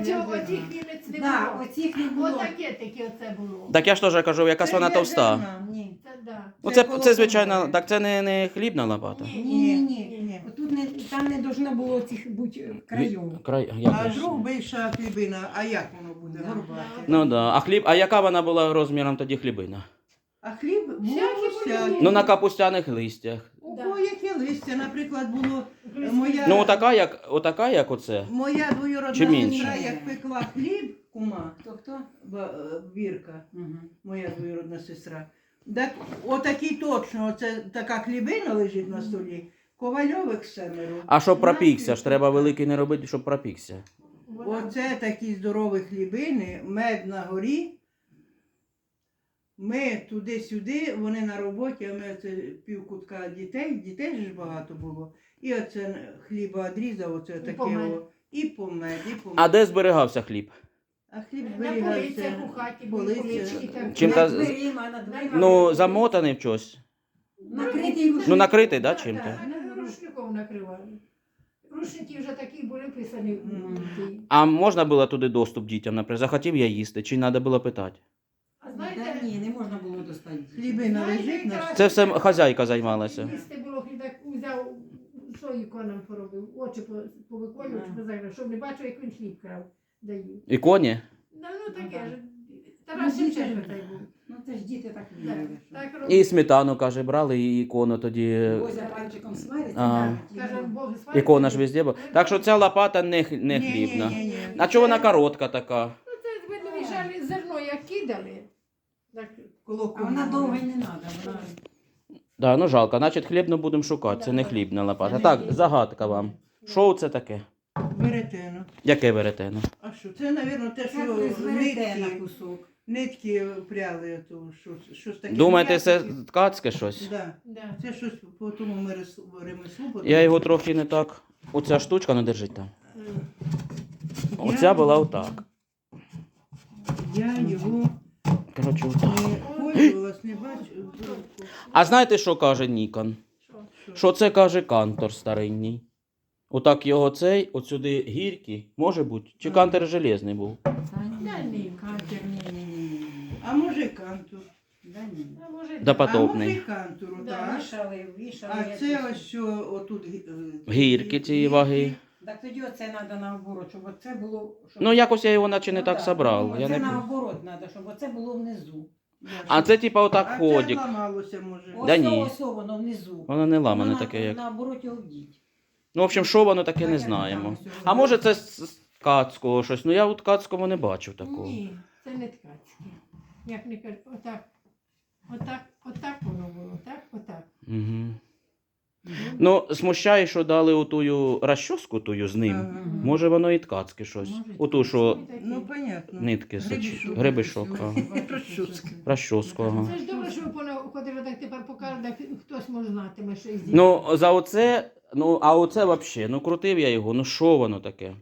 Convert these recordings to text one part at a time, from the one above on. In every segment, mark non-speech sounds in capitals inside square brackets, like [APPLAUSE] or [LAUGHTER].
оцього, оцих німець не Да, було. оцих не було. Отаке таке оце було. Так я ж теж кажу, якась Це вона товста. Ні. Це да. Ну Це це, це звичайно, так це не, не хлібна лопата. Ні. Ні, ні, Ні. ні. Тут не, там не должно було цих бути країв. Край, А же? друг більша хлібина, а як воно буде? Да. Горбате. Ну да. А хліб, а яка вона була розміром тоді хлібина? А хліб був Всякі всякий. Ну на капустяних листях. У Да. кого яке листя, наприклад, було моя, Ну отака, як отака, як оце. моя двоюродна сестра, як пекла хліб, кума, Хто хто? Ба- е, Вірка, Угу. моя двоюродна сестра. Так, отакий точно, це така хлібина лежить на столі. Ковальових семеро. А щоб пропікся, ж треба великий не робити, щоб пропікся. Оце такі здорові хлібини, мед на горі. Ми туди-сюди, вони на роботі, а ми це півкутка дітей, дітей ж багато було. І оце хліба одрізав, оце таке. помед. о, І помед, і помед. А де зберігався хліб? А хліб На зберігався. полицях у хаті були полиці. полички. так. Чим та- дверима, над дверима. Ну, замотаний в щось. Накритий Ну, накритий, да, Так, чим-то? так, Рушником накривали. Рушники вже такі були писані. в Мгм. А можна було туди доступ дітям, наприклад, захотів я їсти, чи треба було питати? Да, знаєте, ні, не можна було достати. Хлібина Знаєте, лежить на Це все хазяйка займалася. Їсти було хліб, так взяв, що іконам поробив, очі по- повиколював, Ага. позаграв, щоб не бачив, як він хліб крав, даю. І коні? Да, ну таке ж. Тарас Ну, Шевченко так був. Ну це ж діти так Да, вірили. Так І робив. сметану, каже, брали, і ікону тоді. Возя пальчиком. А. да, Каже, Бог сварить. Ікона ж везде була. Так що ця лопата не, х- не хлібна. ні, ні, ні. А чого вона коротка така? Ну це видно, вішали зерно, як кидали. Так, Коло А вона довго не треба. Вона... Да, ну жалко, значить хлібну будемо шукати, це не хлібна лопата. Так, загадка вам. Що це таке? Веретено. Яке веретено? А що? Це, мабуть, те, що зверте на нитки, кусок. нитки пряли, то що, щось таке. Думаєте, це ткацьке щось? Да. да. Це щось по тому мереслу- ремеслу. по Я його трохи не так. Оця штучка не держить там. Е, Оця Я- була отак. Я його Коротше. А знаєте, що каже Нікон? Що? Це каже кантор старинній? Отак його цей, от сюди гіркий, може бути. Чи кантер железний був? Да ні. ні, ні, ні, ні, ні. А може кантур. Да ні. А може, Да да. А може кантур, Да, так. Вішали, вішали. А це це. ось що отут гі- е, Гірки цієї ваги. Так тоді оце треба наоборот, щоб оце було... Щоб... Ну якось я його наче не Ну, так да. собрав. Ну, Я Це не... наоборот треба, щоб оце було внизу. А це типа отак а ходик. це ламалося, може. Ось Да ні. ось воно внизу. Воно не ламане Воно таке, як. Наоборот його вдіть. Ну, в общем, що воно таке Так, не знаємо. А може це з ткацького щось. Ну я у ткацькому не бачив такого. Ні, це не ткацьке. Як не кажуть, отак. Отак, отак воно було, так, отак. Угу. Ну, смущає, що дали отую розчоску тую з ним. Ага. Може воно і ткацьке щось. Може, Оту, що Ну, понятно. нитки, ага. [LAUGHS] Розчоска. Розчоску, ага. Це ж добре, що ви понаходили, так тепер покажете, хтось може знатиме, що із Ну, за оце, ну, а оце взагалі, ну крутив я його, ну що воно таке?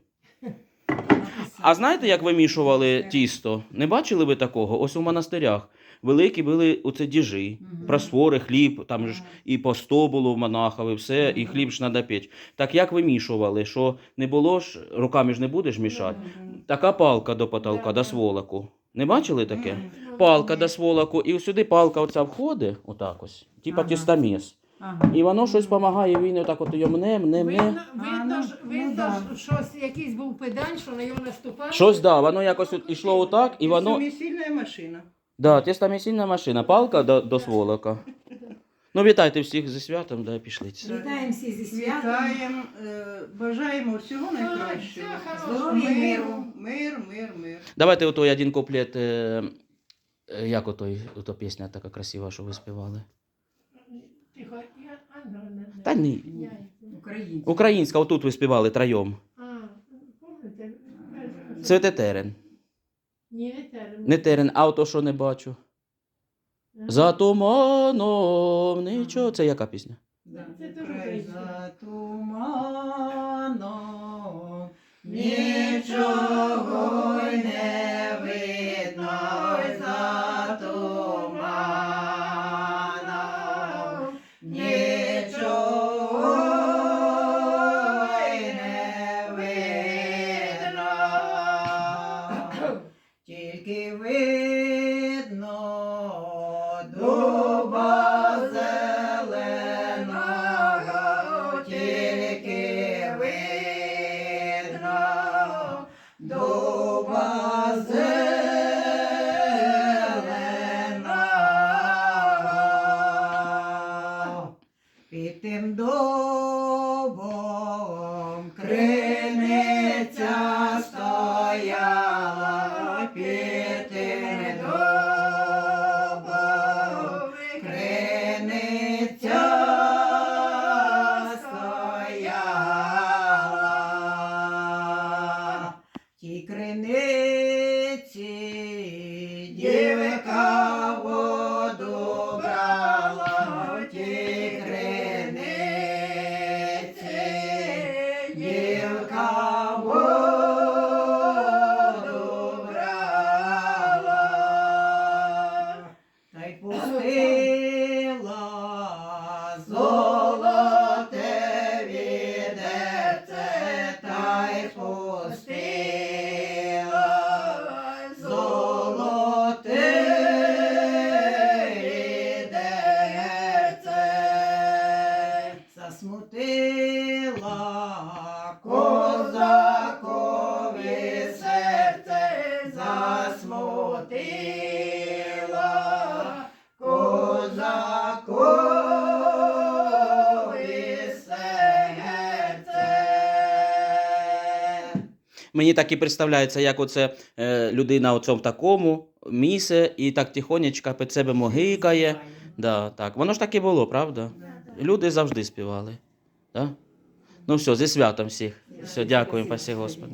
А знаєте, як вимішували тісто? Не бачили ви такого? Ось у монастирях. Великі були оце діжі, Мгм. просвори, хліб, там ж і по 100 було в монахів, і все, і хліб ж треба печь. Так як вимішували, що не було ж, руками ж не будеш мішати. Така палка до потолка, Да, до сволоку. Не бачили таке? Палка до сволоку, і сюди палка оця входить, отак ось, типа Ага. тістоміс. Ага. І воно щось допомагає, він отак от його мне, мне, мне. Видно, видно, ну, ж- ну, видно ж, щось, якийсь був педаль, що на його наступав. Щось, да, воно якось от ішло отак, і воно. Сумісільна машина. Да, тістомісільна машина, палка до, до сволока. Ну, вітайте всіх зі святом, да, пішли. Вітаємо всі зі святом. Вітаємо, е, бажаємо всього найкращого. Здоров'я, Миру, мир, мир, мир. Давайте отой один куплет. Е, е, як отой, ото пісня така красива, що ви співали. Тихо, я ангел. Та ні. Українці. Українська, отут ви співали троєм. А, помните? Цвете терен. Ні, не терен. Не терен, а ото що не бачу. Ага. За туманом нічого. Це яка пісня? Це за туманом, Нічого й не Y el que ve Мені так і представляється, як оце е, людина в такому місе і так тихонечко під себе могикає. Да, так. Воно ж так і було, правда? Люди завжди співали. Да? Ну все, зі святом всіх. Все, дякуємо, пасі Господи.